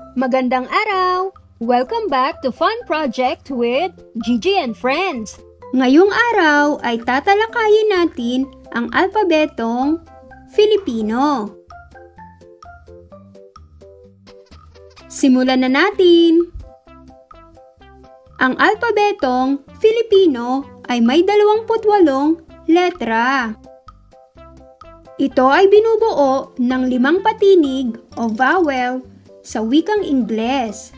Magandang araw! Welcome back to Fun Project with Gigi and Friends. Ngayong araw ay tatalakayin natin ang alpabetong Filipino. Simulan na natin! Ang alpabetong Filipino ay may 28 letra. Ito ay binubuo ng limang patinig o vowel sa wikang Ingles.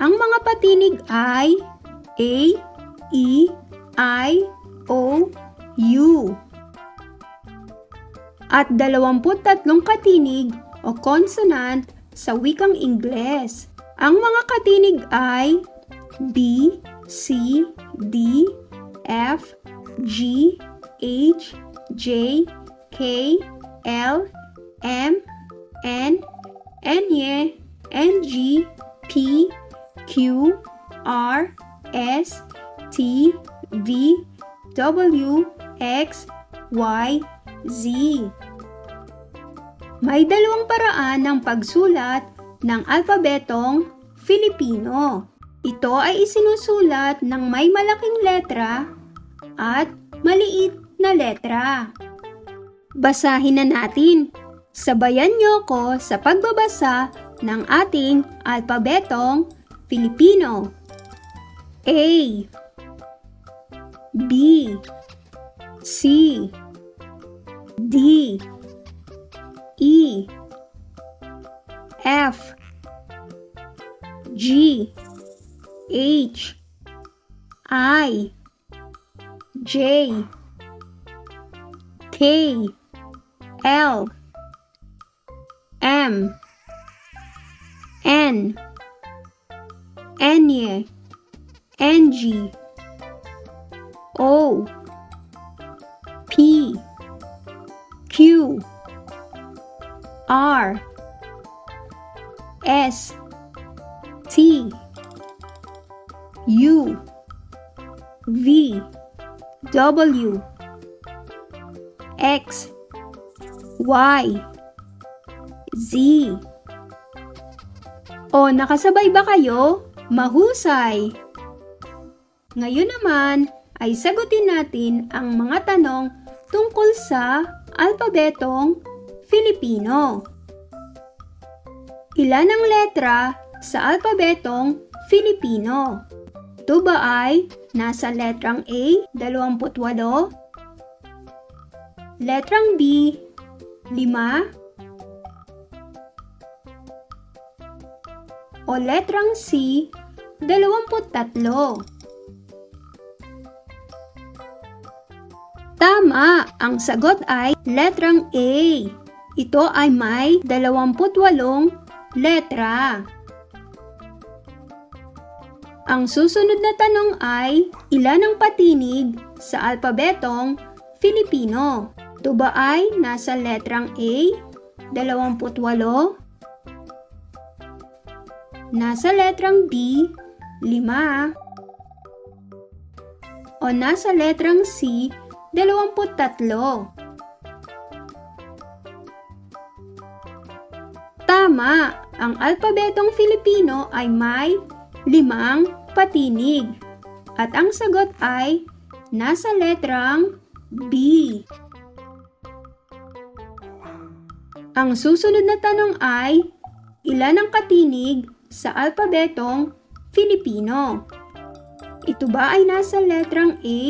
Ang mga patinig ay A, E, I, O, U. At 23 katinig o consonant sa wikang Ingles. Ang mga katinig ay B, C, D, F, G, H, J, K, L, M, N, N, N, G, P, Q, R, S, T, V, W, X, Y, Z. May dalawang paraan ng pagsulat ng alpabetong Filipino. Ito ay isinusulat ng may malaking letra at maliit na letra. Basahin na natin. Sabayan niyo ko sa pagbabasa ng ating alpabetong Filipino. A B C D E F G H I J K L M. N. N N G. O. P. Q. R. S. T. U. V. W. X. Y Z O nakasabay ba kayo? Mahusay! Ngayon naman ay sagutin natin ang mga tanong tungkol sa alpabetong Filipino. Ilan ang letra sa alpabetong Filipino? Ito ba ay nasa letrang A, 28? Letrang B, 5? O letrang C, 23? Tama! Ang sagot ay letrang A. Ito ay may 28 letra. Ang susunod na tanong ay, ilan ang patinig sa alpabetong Filipino? Ito ba ay nasa letrang A, 28? Nasa letrang B, 5? O nasa letrang C, 23? Tama! Ang alpabetong Filipino ay may limang patinig. At ang sagot ay nasa letrang B. Ang susunod na tanong ay, ilan ang katinig sa alpabetong Filipino? Ito ba ay nasa letrang A,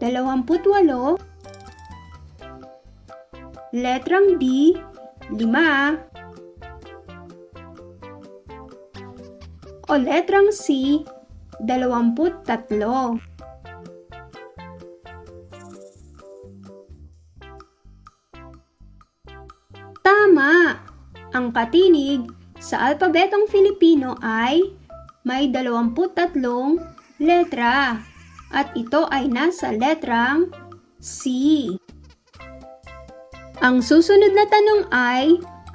28? Letrang B, 5? O letrang C, 23? Tama! Ang katinig sa alpabetong Filipino ay may 23 letra at ito ay nasa letrang C. Ang susunod na tanong ay,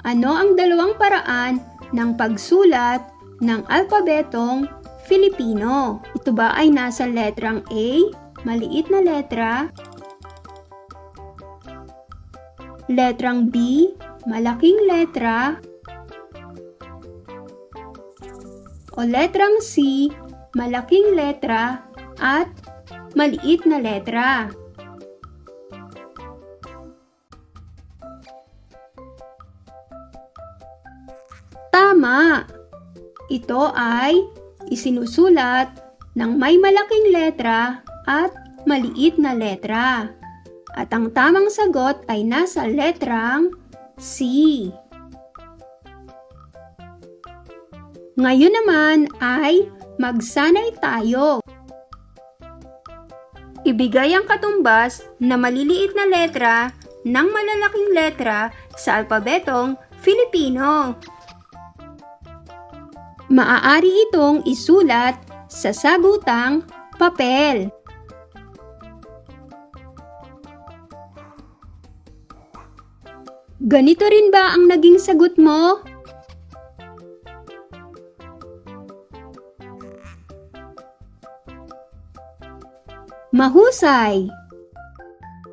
ano ang dalawang paraan ng pagsulat ng alpabetong Filipino? Ito ba ay nasa letrang A, maliit na letra? Letrang B, malaking letra? O letrang C, malaking letra at maliit na letra? Tama! Ito ay isinusulat ng may malaking letra at maliit na letra. At ang tamang sagot ay nasa letrang C. Ngayon naman ay magsanay tayo. Ibigay ang katumbas na maliliit na letra ng malalaking letra sa alpabetong Filipino. Maaari itong isulat sa sagutang papel. Ganito rin ba ang naging sagot mo? Mahusay!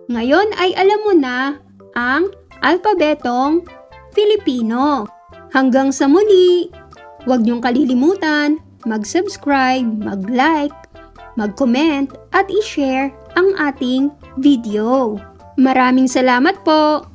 Ngayon ay alam mo na ang alpabetong Filipino. Hanggang sa muli, huwag niyong kalilimutan mag-subscribe, mag-like, mag-comment at i-share ang ating video. Maraming salamat po!